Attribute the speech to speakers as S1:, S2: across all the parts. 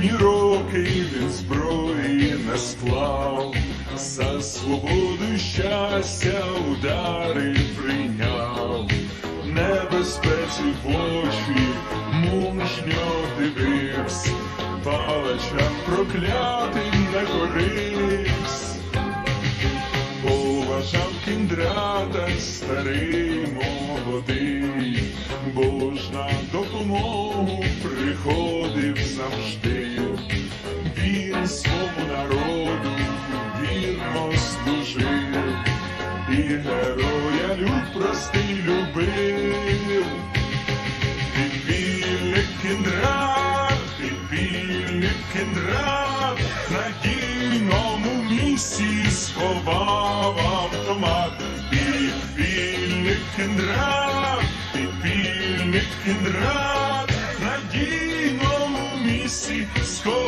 S1: темні він зброї не склав, за свободу щастя удари прийняв, небезпеці в очі мужньо дивився, палача проклятим не коривсь, поважав кіндрата старий молодий. Героя люб простий любив. Підпільник кіндрат, підпільник кіндрат, на дійному місці сховав автомат. Підпільник кіндрат, підпільник кіндрат, на дійному місці сховав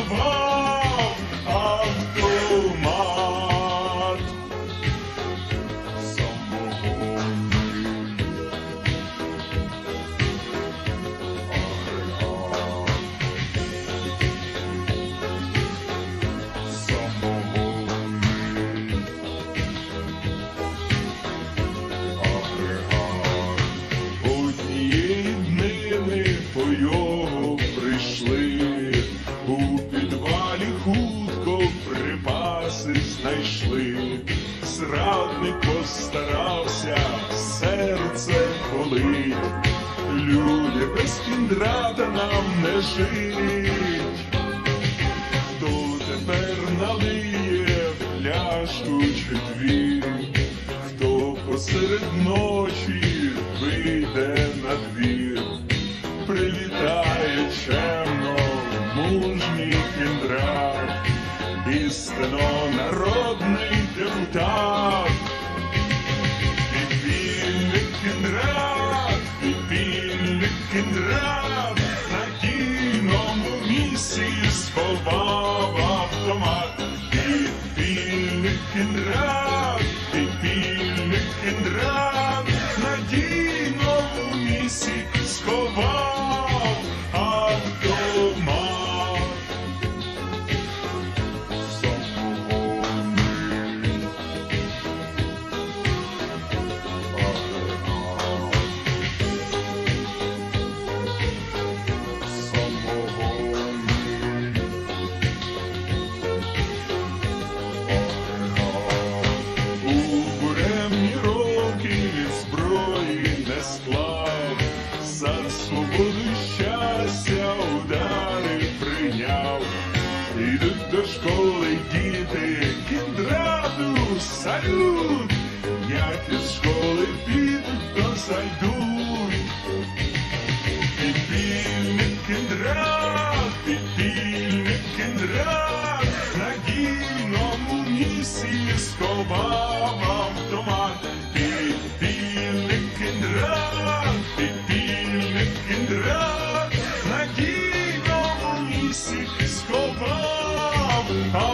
S1: серце болить. Люди без кіндрата нам не жить. Хто тепер налиє пляшку чи дві, хто посеред ночі вийде на двір, прилітає чемно мужній кіндрат, істинно народний депутат. Підпільник кіндрат, підпільник Йдуть до школи діти, кіндраду салют, як із школи підуть, то зайдуть, Oh.